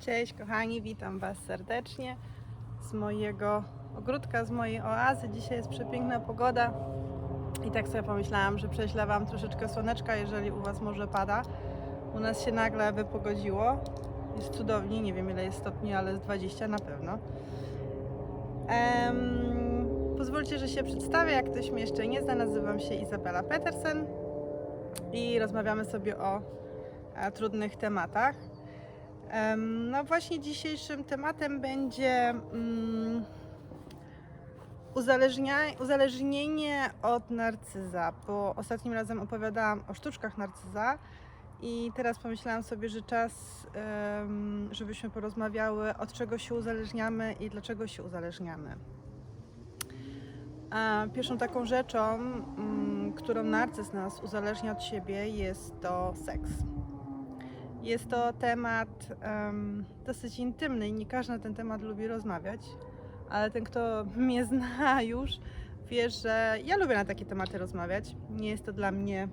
Cześć kochani, witam Was serdecznie z mojego ogródka, z mojej oazy. Dzisiaj jest przepiękna pogoda i tak sobie pomyślałam, że prześlę Wam troszeczkę słoneczka, jeżeli u Was może pada. U nas się nagle wypogodziło. Jest cudownie, nie wiem ile jest stopni, ale z 20 na pewno. Pozwólcie, że się przedstawię, jak ktoś mnie jeszcze nie zna. Nazywam się Izabela Petersen i rozmawiamy sobie o e, trudnych tematach. No właśnie dzisiejszym tematem będzie mm, uzależnienie od narcyza, bo ostatnim razem opowiadałam o sztuczkach narcyza i teraz pomyślałam sobie, że czas, żebyśmy porozmawiały od czego się uzależniamy i dlaczego się uzależniamy. A Pierwszą taką rzeczą, mm, którą narcyz nas uzależnia od siebie jest to seks. Jest to temat em, dosyć intymny i nie każdy na ten temat lubi rozmawiać, ale ten, kto mnie zna już, wie, że ja lubię na takie tematy rozmawiać. Nie jest to dla mnie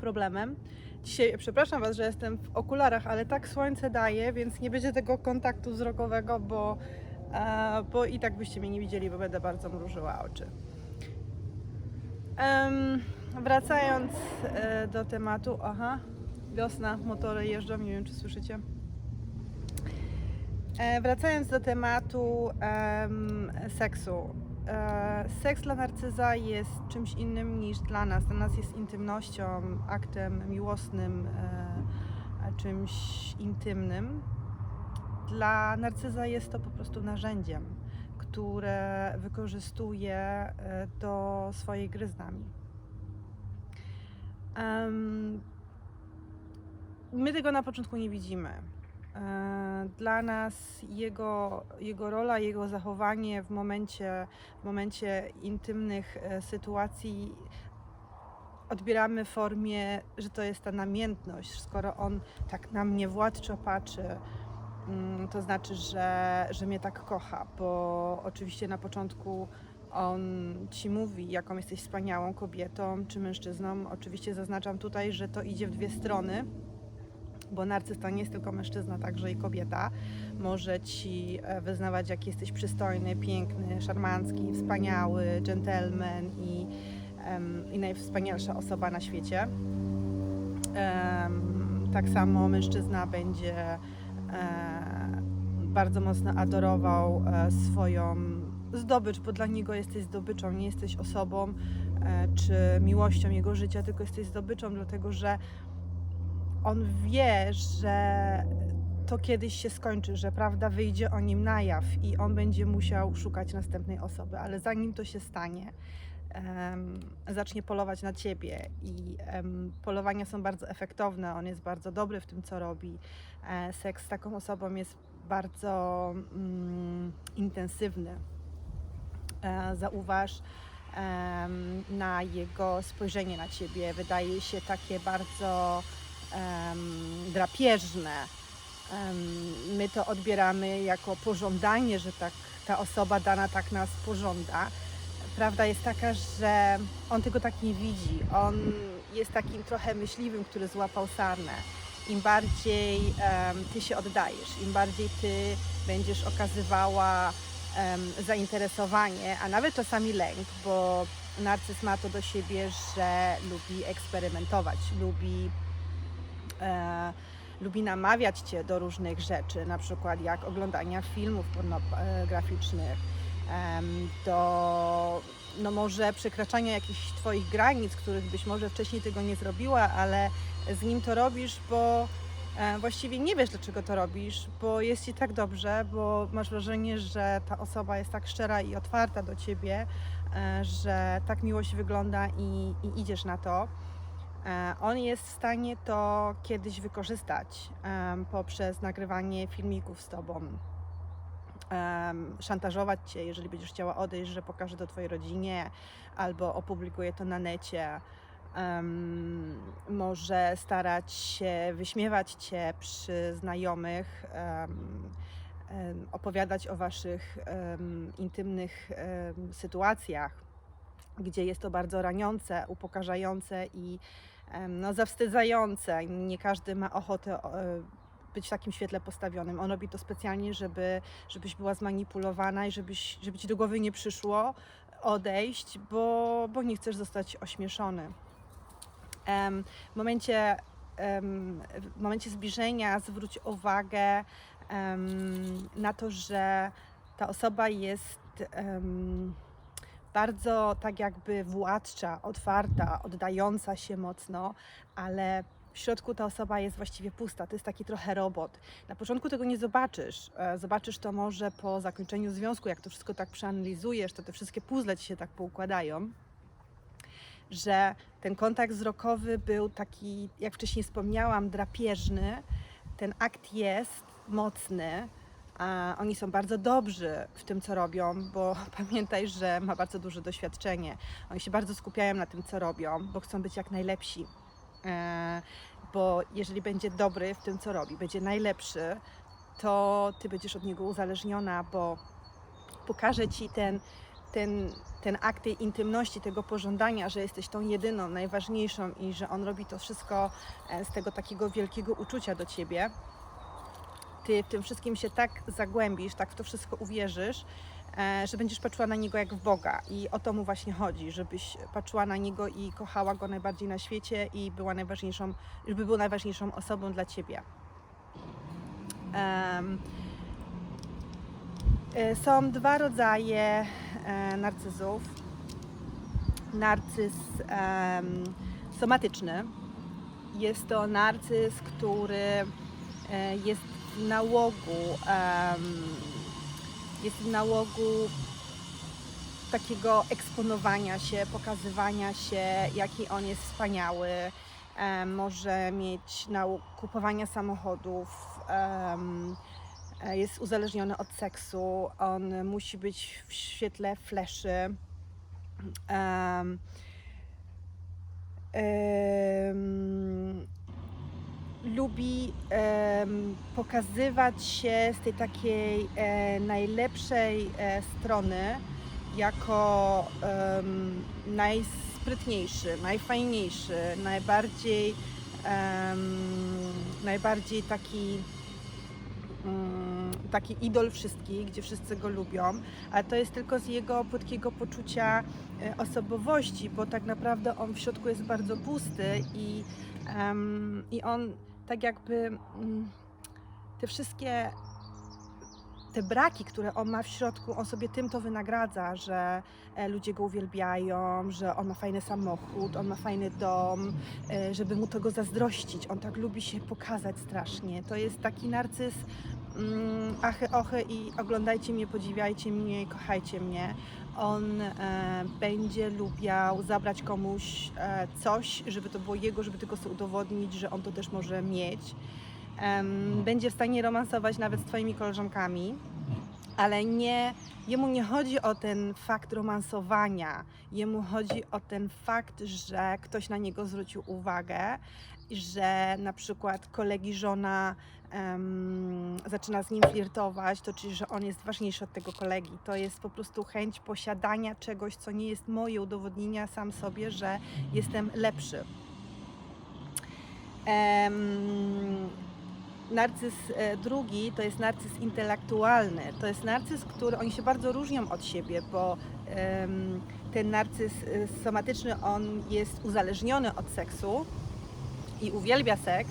problemem. Dzisiaj przepraszam Was, że jestem w okularach, ale tak słońce daje, więc nie będzie tego kontaktu wzrokowego, bo, e, bo i tak byście mnie nie widzieli, bo będę bardzo mrużyła oczy. Wracając e, do tematu, aha, wiosna, motory jeżdżą, nie wiem czy słyszycie. E, wracając do tematu em, seksu. E, seks dla narcyza jest czymś innym niż dla nas. Dla nas jest intymnością, aktem miłosnym, e, czymś intymnym. Dla narcyza jest to po prostu narzędziem, które wykorzystuje e, do swojej gry z nami. My tego na początku nie widzimy. E, Dla nas jego, jego rola, jego zachowanie w momencie, w momencie intymnych e, sytuacji odbieramy w formie, że to jest ta namiętność. Skoro on tak na mnie władczo patrzy, mm, to znaczy, że, że mnie tak kocha, bo oczywiście na początku on ci mówi, jaką jesteś wspaniałą kobietą czy mężczyzną. Oczywiście zaznaczam tutaj, że to idzie w dwie strony bo narcyz to nie jest tylko mężczyzna, także i kobieta. Może ci e, wyznawać, jak jesteś przystojny, piękny, szarmancki, wspaniały, gentleman i, em, i najwspanialsza osoba na świecie. Em, tak samo mężczyzna będzie e, bardzo mocno adorował e, swoją zdobycz, bo dla niego jesteś zdobyczą, nie jesteś osobą czy miłością jego życia, tylko jesteś zdobyczą, dlatego że on wie, że to kiedyś się skończy, że prawda wyjdzie o nim na jaw i on będzie musiał szukać następnej osoby, ale zanim to się stanie, em, zacznie polować na ciebie i em, polowania są bardzo efektowne, on jest bardzo dobry w tym, co robi. E, seks z taką osobą jest bardzo mm, intensywny. E, zauważ em, na jego spojrzenie na ciebie, wydaje się takie bardzo drapieżne. My to odbieramy jako pożądanie, że tak ta osoba dana tak nas pożąda. Prawda jest taka, że on tego tak nie widzi. On jest takim trochę myśliwym, który złapał sarnę. Im bardziej em, ty się oddajesz, im bardziej ty będziesz okazywała em, zainteresowanie, a nawet czasami lęk, bo narcyz ma to do siebie, że lubi eksperymentować, lubi e, lubi namawiać cię do różnych rzeczy, na przykład jak oglądania filmów pornograficznych, do no może przekraczania jakichś twoich granic, których być może wcześniej tego nie zrobiła, ale z nim to robisz, bo e, właściwie nie wiesz, dlaczego to robisz, bo jest ci tak dobrze, bo masz wrażenie, że ta osoba jest tak szczera i otwarta do ciebie, e, że tak miłość wygląda i, i idziesz na to. E, On jest w stanie to kiedyś wykorzystać poprzez nagrywanie filmików z tobą. Szantażować cię, jeżeli będziesz chciała odejść, że pokaże to twojej rodzinie albo opublikuje to na necie. Em, może starać się wyśmiewać cię przy znajomych, em, em, opowiadać o waszych em, intymnych em, sytuacjach, gdzie jest to bardzo raniące, upokarzające i no, zawstydzające. Nie każdy ma ochotę e, być w takim świetle postawionym. On robi to specjalnie, żeby, żebyś była zmanipulowana i żebyś, żeby ci do głowy nie przyszło odejść, bo, bo nie chcesz zostać ośmieszony. W, momencie, w momencie zbliżenia zwróć uwagę na to, że ta osoba jest bardzo tak jakby władcza, otwarta, oddająca się mocno, ale w środku ta osoba jest właściwie pusta. To jest taki trochę robot. Na początku tego nie zobaczysz. E, Zobaczysz to może po zakończeniu związku, jak to wszystko tak przeanalizujesz, to te wszystkie puzzle ci się tak poukładają że ten kontakt wzrokowy był taki, jak wcześniej wspomniałam, drapieżny. Ten akt jest mocny. A oni są bardzo dobrzy w tym, co robią, bo pamiętaj, że ma bardzo duże doświadczenie. Oni się bardzo skupiają na tym, co robią, bo chcą być jak najlepsi. E, bo jeżeli będzie dobry w tym, co robi, będzie najlepszy, to ty będziesz od niego uzależniona, bo pokaże ci ten, ten, ten akt tej intymności, tego pożądania, że jesteś tą jedyną, najważniejszą i że on robi to wszystko e, z tego takiego wielkiego uczucia do ciebie. Ty w tym wszystkim się tak zagłębisz, tak w to wszystko uwierzysz, e, że będziesz patrzyła na niego jak w Boga. I o to mu właśnie chodzi, żebyś patrzyła na niego i kochała go najbardziej na świecie i była najważniejszą, żeby był najważniejszą osobą dla ciebie. E, Są dwa rodzaje e, narcyzów. Narcyz somatyczny. Jest to narcyz, który jest w nałogu, jest w nałogu takiego eksponowania się, pokazywania się, jaki on jest wspaniały. Może mieć nałóg kupowania samochodów. e, jest uzależniony od seksu. On musi być w świetle fleszy. Em, em, lubi pokazywać się z tej takiej e, najlepszej e, strony jako najsprytniejszy, najfajniejszy, najbardziej, najbardziej taki mm, taki idol wszystkich, gdzie wszyscy go lubią, ale to jest tylko z jego płytkiego poczucia e, osobowości, bo tak naprawdę on w środku jest bardzo pusty i, i on tak jakby mm, te wszystkie te braki, które on ma w środku, on sobie tym to wynagradza, że e, ludzie go uwielbiają, że on ma fajny samochód, on ma fajny dom, e, żeby mu tego zazdrościć. On tak lubi się pokazać strasznie. To jest taki narcyz achy, ochy i oglądajcie mnie, podziwiajcie mnie i kochajcie mnie. On e, będzie lubiał zabrać komuś e, coś, żeby to było jego, żeby tylko sobie udowodnić, że on to też może mieć. Em, będzie w stanie romansować nawet z Twoimi koleżankami, ale nie, jemu nie chodzi o ten fakt romansowania, jemu chodzi o ten fakt, że ktoś na niego zwrócił uwagę, że na przykład kolegi żona em, zaczyna z nim flirtować, to czyli, że on jest ważniejszy od tego kolegi. To jest po prostu chęć posiadania czegoś, co nie jest moje, udowodnienia sam sobie, że jestem lepszy. Em, narcyz e, drugi to jest narcyz intelektualny. To jest narcyz, który oni się bardzo różnią od siebie, bo em, ten narcyz e, somatyczny on jest uzależniony od seksu i uwielbia seks,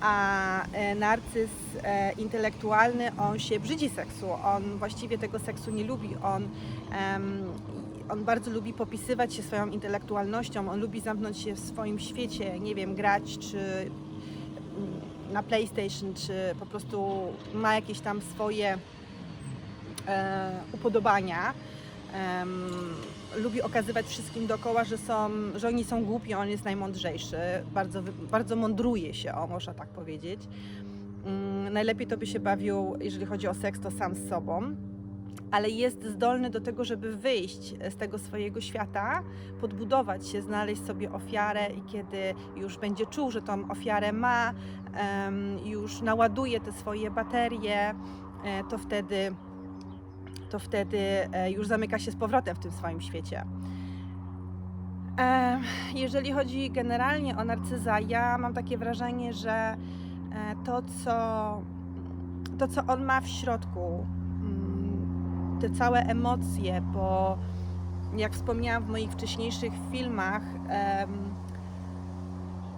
a e, narcyz e, intelektualny on się brzydzi seksu. On właściwie tego seksu nie lubi. On on bardzo lubi popisywać się swoją intelektualnością, on lubi zamknąć się w swoim świecie, nie wiem, grać czy mm, na PlayStation, czy po prostu ma jakieś tam swoje e, upodobania. Lubi okazywać wszystkim dookoła, że, są, że oni są głupi, on jest najmądrzejszy. Bardzo, bardzo mądruje się, o można tak powiedzieć. Mm, najlepiej to by się bawił, jeżeli chodzi o seks, to sam z sobą ale jest zdolny do tego, żeby wyjść z tego swojego świata, podbudować się, znaleźć sobie ofiarę i kiedy już będzie czuł, że tą ofiarę ma, już naładuje te swoje baterie, e, to wtedy, to wtedy e, już zamyka się z powrotem w tym swoim świecie. Em, Jeżeli chodzi generalnie o narcyza, ja mam takie wrażenie, że e, to, co, to, co on ma w środku, mm, te całe emocje, bo jak wspomniałam w moich wcześniejszych filmach,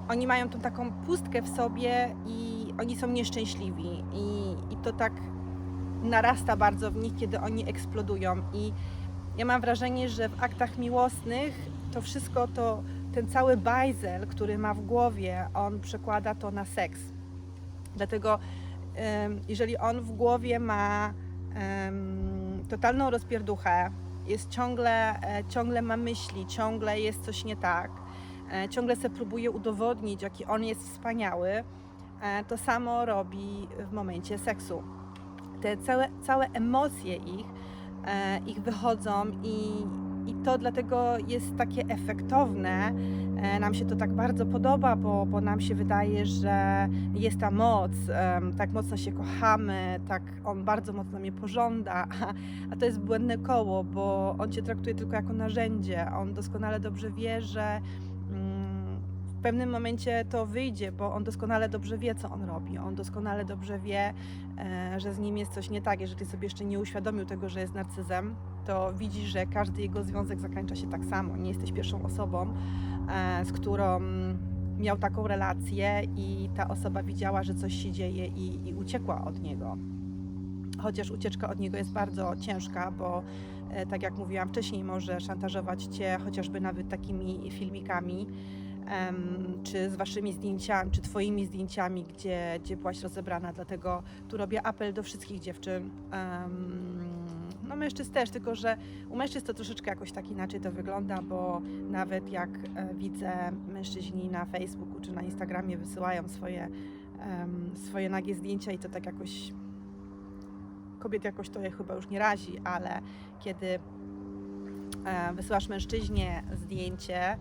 oni mają tą taką pustkę w sobie i oni są nieszczęśliwi. I, I to tak narasta bardzo w nich, kiedy oni eksplodują. I ja mam wrażenie, że w aktach miłosnych to wszystko to, ten cały bajzel, który ma w głowie, on przekłada to na seks. Dlatego, jeżeli on w głowie ma totalną rozpierduchę, jest ciągle, e, ciągle ma myśli, ciągle jest coś nie tak, e, ciągle se próbuje udowodnić, jaki on jest wspaniały, e, to samo robi w momencie seksu. Te całe, całe emocje ich, e, ich wychodzą i, i to dlatego jest takie efektowne. E, Nam się to tak bardzo podoba, bo, bo nam się wydaje, że jest ta moc, em, tak mocno się kochamy, tak on bardzo mocno mnie pożąda, a, a to jest błędne koło, bo on cię traktuje tylko jako narzędzie. On doskonale dobrze wie, że w pewnym momencie to wyjdzie, bo on doskonale dobrze wie, co on robi. On doskonale dobrze wie, e, że z nim jest coś nie tak. Jeżeli sobie jeszcze nie uświadomił tego, że jest narcyzem, to widzisz, że każdy jego związek zakończa się tak samo. Nie jesteś pierwszą osobą, e, z którą miał taką relację i ta osoba widziała, że coś się dzieje i, i uciekła od niego. Chociaż ucieczka od niego jest bardzo ciężka, bo e, tak jak mówiłam wcześniej, może szantażować cię chociażby nawet takimi filmikami, czy z waszymi zdjęciami, czy twoimi zdjęciami, gdzie, gdzie byłaś rozebrana. Dlatego tu robię apel do wszystkich dziewczyn. no mężczyzn też, tylko że u mężczyzn to troszeczkę jakoś tak inaczej to wygląda, bo nawet jak e, widzę mężczyźni na Facebooku czy na Instagramie wysyłają swoje, swoje nagie zdjęcia i to tak jakoś kobiet jakoś to je chyba już nie razi, ale kiedy e, wysyłasz mężczyźnie zdjęcie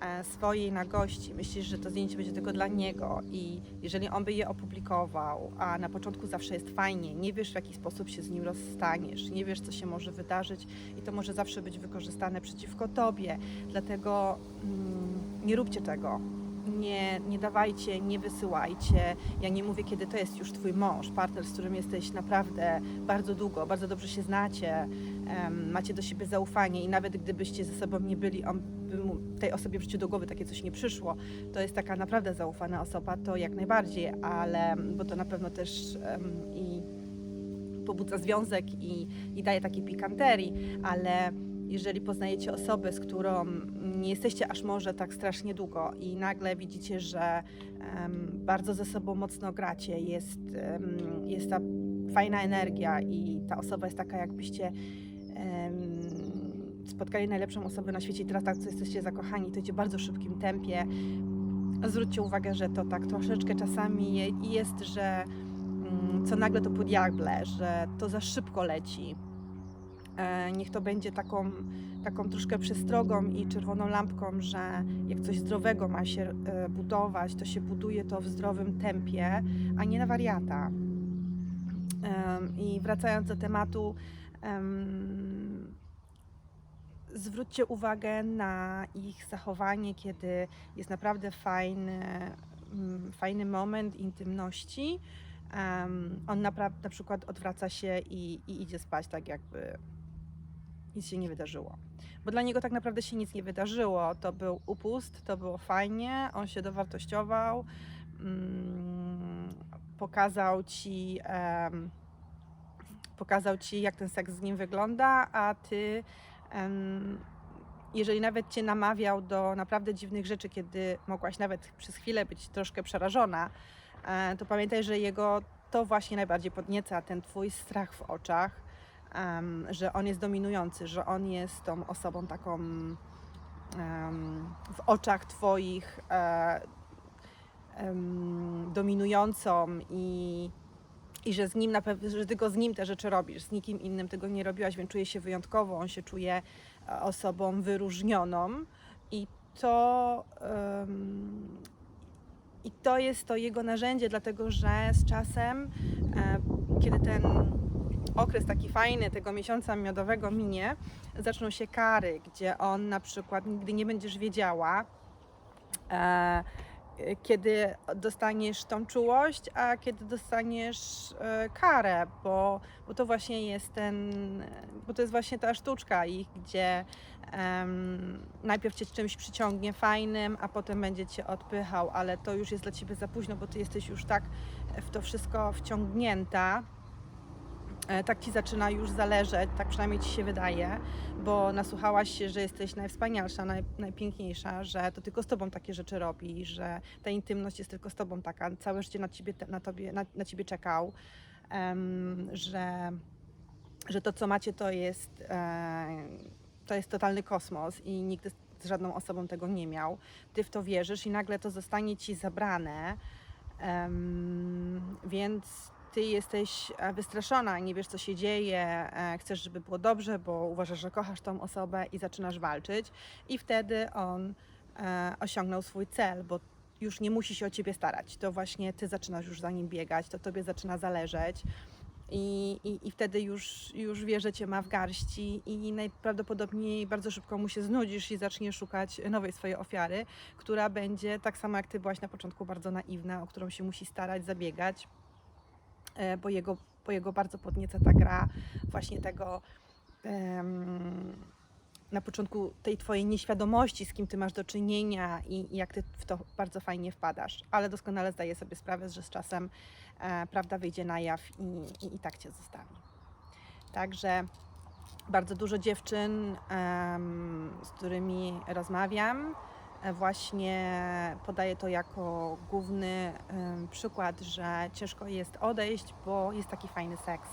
e, swojej nagości, myślisz, że to zdjęcie będzie tylko dla niego i jeżeli on by je opublikował, a na początku zawsze jest fajnie, nie wiesz w jaki sposób się z nim rozstaniesz, nie wiesz co się może wydarzyć i to może zawsze być wykorzystane przeciwko tobie, dlatego mm, nie róbcie tego. Nie, nie dawajcie, nie wysyłajcie. Ja nie mówię, kiedy to jest już twój mąż, partner, z którym jesteś naprawdę bardzo długo, bardzo dobrze się znacie, em, macie do siebie zaufanie i nawet gdybyście ze sobą nie byli, on tej osobie w życiu do głowy takie coś nie przyszło, to jest taka naprawdę zaufana osoba, to jak najbardziej, ale bo to na pewno też em, i pobudza związek i, i daje takiej pikanterii, ale jeżeli poznajecie osobę, z którą nie jesteście aż może tak strasznie długo i nagle widzicie, że em, bardzo ze sobą mocno gracie, jest, em, jest ta fajna energia i ta osoba jest taka, jakbyście em, spotkali najlepszą osobę na świecie i teraz tak, co jesteście zakochani, to idzie w bardzo szybkim tempie. Zwróćcie uwagę, że to tak troszeczkę czasami je- jest, że mm, co nagle to podjagle, że to za szybko leci. E, Niech to będzie taką, taką troszkę przestrogą i czerwoną lampką, że jak coś zdrowego ma się e, budować, to się buduje to w zdrowym tempie, a nie na wariata. I wracając do tematu, em, zwróćcie uwagę na ich zachowanie, kiedy jest naprawdę fajny, mm, fajny moment intymności. Em, on napra- na przykład odwraca się i, i idzie spać tak jakby nic się nie wydarzyło. Bo dla niego tak naprawdę się nic nie wydarzyło. To był upust, to było fajnie, on się dowartościował, mm, pokazał ci, em, pokazał ci, jak ten seks z nim wygląda, a ty, em, jeżeli nawet cię namawiał do naprawdę dziwnych rzeczy, kiedy mogłaś nawet przez chwilę być troszkę przerażona, e, to pamiętaj, że jego to właśnie najbardziej podnieca, ten twój strach w oczach em, że on jest dominujący, że on jest tą osobą taką em, w oczach Twoich em, dominującą i, i że z nim na pewno, że tylko z nim te rzeczy robisz, z nikim innym tego nie robiłaś, więc czuje się wyjątkowo, on się czuje e, osobą wyróżnioną. I to em, i to jest to jego narzędzie, dlatego że z czasem, e, kiedy ten okres taki fajny tego miesiąca miodowego minie, zaczną się kary, gdzie on na przykład nigdy nie będziesz wiedziała, e, kiedy dostaniesz tą czułość, a kiedy dostaniesz e, karę, bo, bo to właśnie jest ten, bo to jest właśnie ta sztuczka ich, gdzie em, najpierw cię czymś przyciągnie fajnym, a potem będzie cię odpychał, ale to już jest dla ciebie za późno, bo ty jesteś już tak w to wszystko wciągnięta, tak ci zaczyna już zależeć, tak przynajmniej ci się wydaje, bo nasłuchałaś się, że jesteś najwspanialsza, naj, najpiękniejsza, że to tylko z tobą takie rzeczy robi, że ta intymność jest tylko z tobą taka, całe życie na ciebie, na tobie, na, na ciebie czekał, em, że, że to, co macie, to jest, e, to jest totalny kosmos i nigdy z żadną osobą tego nie miał. Ty w to wierzysz i nagle to zostanie ci zabrane, em, więc ty jesteś e, wystraszona, nie wiesz co się dzieje, e, chcesz, żeby było dobrze, bo uważasz, że kochasz tą osobę i zaczynasz walczyć i wtedy on e, osiągnął swój cel, bo już nie musi się o ciebie starać. To właśnie ty zaczynasz już za nim biegać, to tobie zaczyna zależeć. I, i, I wtedy już, już wie, że cię ma w garści, i najprawdopodobniej bardzo szybko mu się znudzisz i zacznie szukać nowej swojej ofiary, która będzie tak samo jak ty byłaś na początku bardzo naiwna, o którą się musi starać, zabiegać bo jego, bo jego bardzo podnieca ta gra właśnie tego na początku tej twojej nieświadomości, z kim ty masz do czynienia i, i jak ty w to bardzo fajnie wpadasz, ale doskonale zdaję sobie sprawę, że z czasem e, prawda wyjdzie na jaw i, i, i tak cię zostawi. Także bardzo dużo dziewczyn, z którymi rozmawiam, e, właśnie podaję to jako główny przykład, że ciężko jest odejść, bo jest taki fajny seks.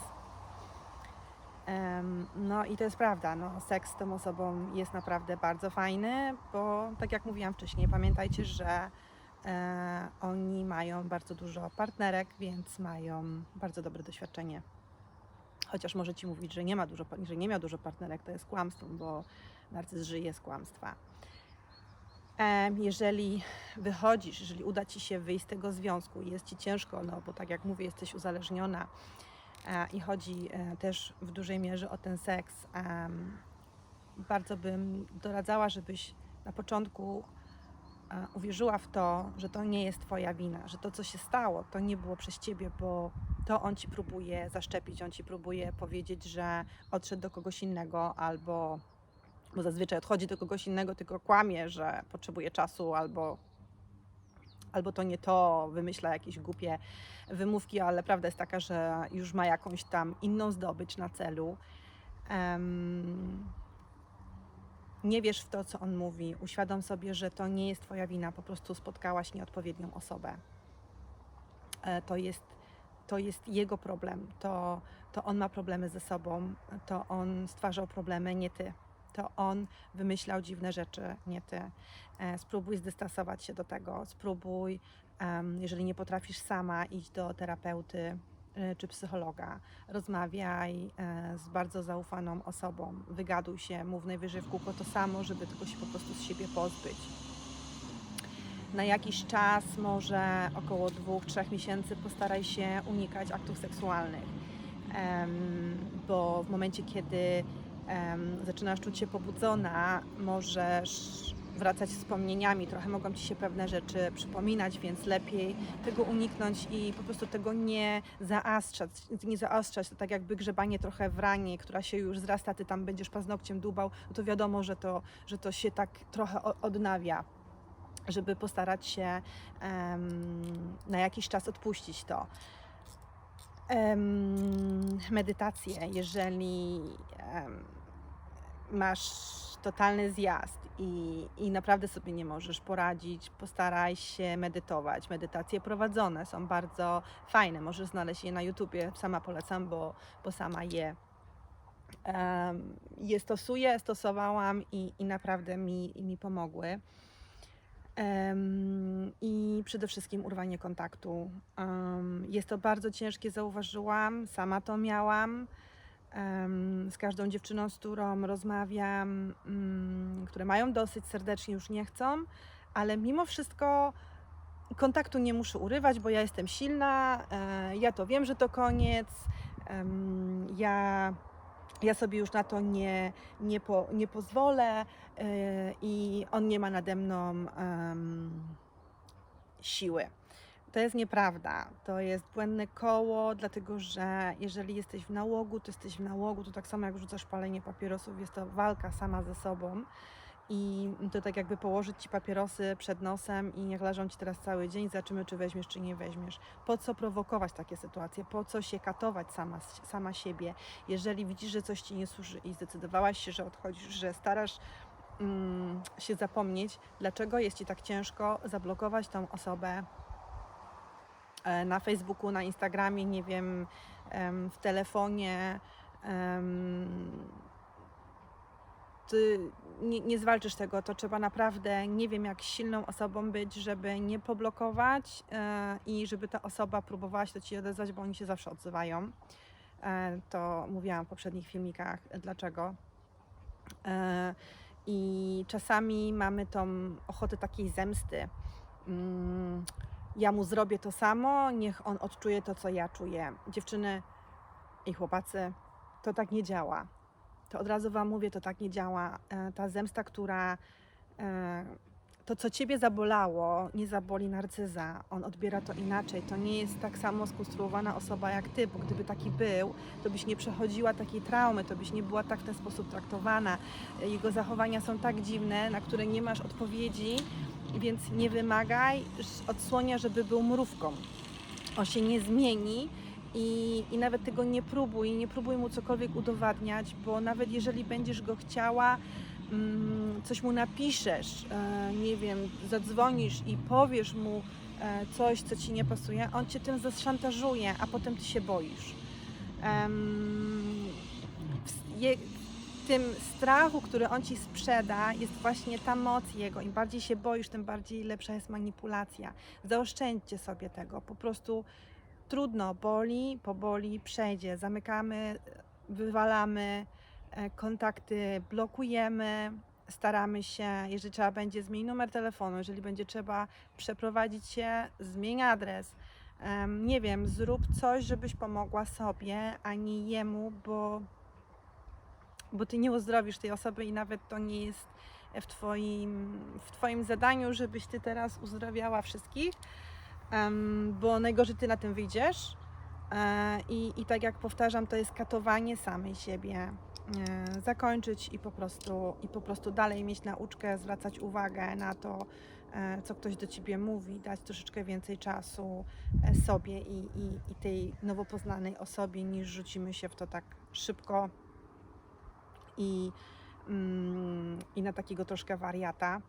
No i to jest prawda, no, seks z tą osobą jest naprawdę bardzo fajny, bo tak jak mówiłam wcześniej, pamiętajcie, że e, oni mają bardzo dużo partnerek, więc mają bardzo dobre doświadczenie. Chociaż może ci mówić, że nie ma dużo, że nie miał dużo partnerek, to jest kłamstwo, bo narcyz żyje z kłamstwa. Jeżeli wychodzisz, jeżeli uda ci się wyjść z tego związku jest ci ciężko, no bo tak jak mówię, jesteś uzależniona, e, i chodzi e, też w dużej mierze o ten seks. Bardzo bym doradzała, żebyś na początku e, uwierzyła w to, że to nie jest Twoja wina, że to, co się stało, to nie było przez Ciebie, bo to on Ci próbuje zaszczepić, on Ci próbuje powiedzieć, że odszedł do kogoś innego albo bo zazwyczaj odchodzi do kogoś innego, tylko kłamie, że potrzebuje czasu albo albo to nie to, wymyśla jakieś głupie wymówki, ale prawda jest taka, że już ma jakąś tam inną zdobycz na celu. Em, nie wierz w to, co on mówi. Uświadom sobie, że to nie jest Twoja wina, po prostu spotkałaś nieodpowiednią osobę. E, To jest, to jest jego problem. To, to on ma problemy ze sobą. To on stwarzał problemy, nie Ty. To on wymyślał dziwne rzeczy, nie Ty. E, Spróbuj zdystansować się do tego. Spróbuj, jeżeli nie potrafisz sama, iść do terapeuty e, czy psychologa. Rozmawiaj e, z bardzo zaufaną osobą. Wygaduj się, mów najwyżej w kółko to samo, żeby tylko się po prostu z siebie pozbyć. Na jakiś czas, może około dwóch, trzech miesięcy, postaraj się unikać aktów seksualnych, bo w momencie, kiedy zaczynasz czuć się pobudzona, możesz wracać wspomnieniami, trochę mogą ci się pewne rzeczy przypominać, więc lepiej tego uniknąć i po prostu tego nie zaostrzać. Nie zaostrzać. To tak jakby grzebanie trochę w ranie, która się już zrasta, ty tam będziesz paznokciem dłubał, no to wiadomo, że to, że to się tak trochę odnawia żeby postarać się em, na jakiś czas odpuścić to. Medytacje, jeżeli em, masz totalny zjazd i, i naprawdę sobie nie możesz poradzić, postaraj się medytować. Medytacje prowadzone są bardzo fajne, możesz znaleźć je na YouTubie, sama polecam, bo, bo sama je, em, je stosuję, stosowałam i, i naprawdę mi, mi pomogły. Em, I przede wszystkim urwanie kontaktu. Em, Jest to bardzo ciężkie, zauważyłam, sama to miałam. Z każdą dziewczyną, z którą rozmawiam, mm, które mają dosyć serdecznie, już nie chcą, ale mimo wszystko kontaktu nie muszę urywać, bo ja jestem silna, e, ja to wiem, że to koniec. Ja, ja sobie już na to nie, nie, po, nie pozwolę e, i on nie ma nade mną siły. To jest nieprawda. To jest błędne koło, dlatego że jeżeli jesteś w nałogu, to jesteś w nałogu. To tak samo jak rzucasz palenie papierosów, jest to walka sama ze sobą. I to tak jakby położyć ci papierosy przed nosem i niech leżą ci teraz cały dzień, zobaczymy, czy weźmiesz, czy nie weźmiesz. Po co prowokować takie sytuacje? Po co się katować sama, sama siebie? Jeżeli widzisz, że coś ci nie służy i zdecydowałaś się, że odchodzisz, że starasz mm, się zapomnieć, dlaczego jest ci tak ciężko zablokować tą osobę na Facebooku, na Instagramie, nie wiem, em, w telefonie. Ty nie, nie zwalczysz tego, to trzeba naprawdę, nie wiem, jak silną osobą być, żeby nie poblokować e, i żeby ta osoba próbowała się do Ciebie odezwać, bo oni się zawsze odzywają. E, to mówiłam w poprzednich filmikach, dlaczego. E, I czasami mamy tą ochotę takiej zemsty. Ja mu zrobię to samo, niech on odczuje to, co ja czuję. Dziewczyny i chłopacy, to tak nie działa. To od razu Wam mówię, to tak nie działa. E, Ta zemsta, która. e, To, co Ciebie zabolało, nie zaboli narcyza. On odbiera to inaczej. To nie jest tak samo skonstruowana osoba jak Ty, bo gdyby taki był, to byś nie przechodziła takiej traumy, to byś nie była tak w ten sposób traktowana. E, Jego zachowania są tak dziwne, na które nie masz odpowiedzi, więc nie wymagaj ż- odsłonia, żeby był mrówką. On się nie zmieni i, i nawet tego nie próbuj, nie próbuj mu cokolwiek udowadniać, bo nawet jeżeli będziesz go chciała, mm, coś mu napiszesz, e, nie wiem, zadzwonisz i powiesz mu e, coś, co ci nie pasuje, on cię tym zaszantażuje, a potem ty się boisz. W, tym strachu, który on ci sprzeda, jest właśnie ta moc jego. Im bardziej się boisz, tym bardziej lepsza jest manipulacja. Zaoszczędźcie sobie tego. Po prostu trudno, boli, poboli, przejdzie. Zamykamy, wywalamy e, kontakty, blokujemy, staramy się, jeżeli trzeba będzie, zmień numer telefonu, jeżeli będzie trzeba przeprowadzić się, zmień adres. Em, nie wiem, zrób coś, żebyś pomogła sobie, a nie jemu, bo, bo ty nie uzdrowisz tej osoby i nawet to nie jest w twoim, w twoim zadaniu, żebyś ty teraz uzdrawiała wszystkich bo najgorzej ty na tym wyjdziesz. E, I, I tak jak powtarzam, to jest katowanie samej siebie. E, zakończyć i po, prostu, i po prostu dalej mieć nauczkę, zwracać uwagę na to, e, co ktoś do ciebie mówi, dać troszeczkę więcej czasu sobie i, i, i tej nowo poznanej osobie, niż rzucimy się w to tak szybko i, mm, i na takiego troszkę wariata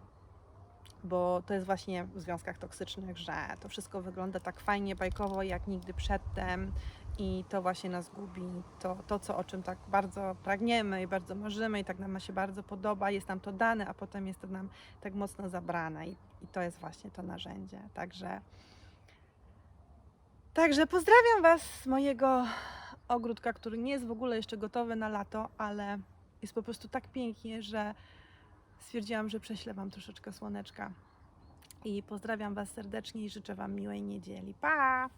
bo to jest właśnie w związkach toksycznych, że to wszystko wygląda tak fajnie, bajkowo jak nigdy przedtem i to właśnie nas gubi. To, to co, o czym tak bardzo pragniemy i bardzo marzymy i tak nam się bardzo podoba, jest nam to dane, a potem jest to nam tak mocno zabrane i, i to jest właśnie to narzędzie. Także, także pozdrawiam Was z mojego ogródka, który nie jest w ogóle jeszcze gotowy na lato, ale jest po prostu tak pięknie, że stwierdziłam, że prześlę Wam troszeczkę słoneczka. I pozdrawiam Was serdecznie i życzę Wam miłej niedzieli. Pa!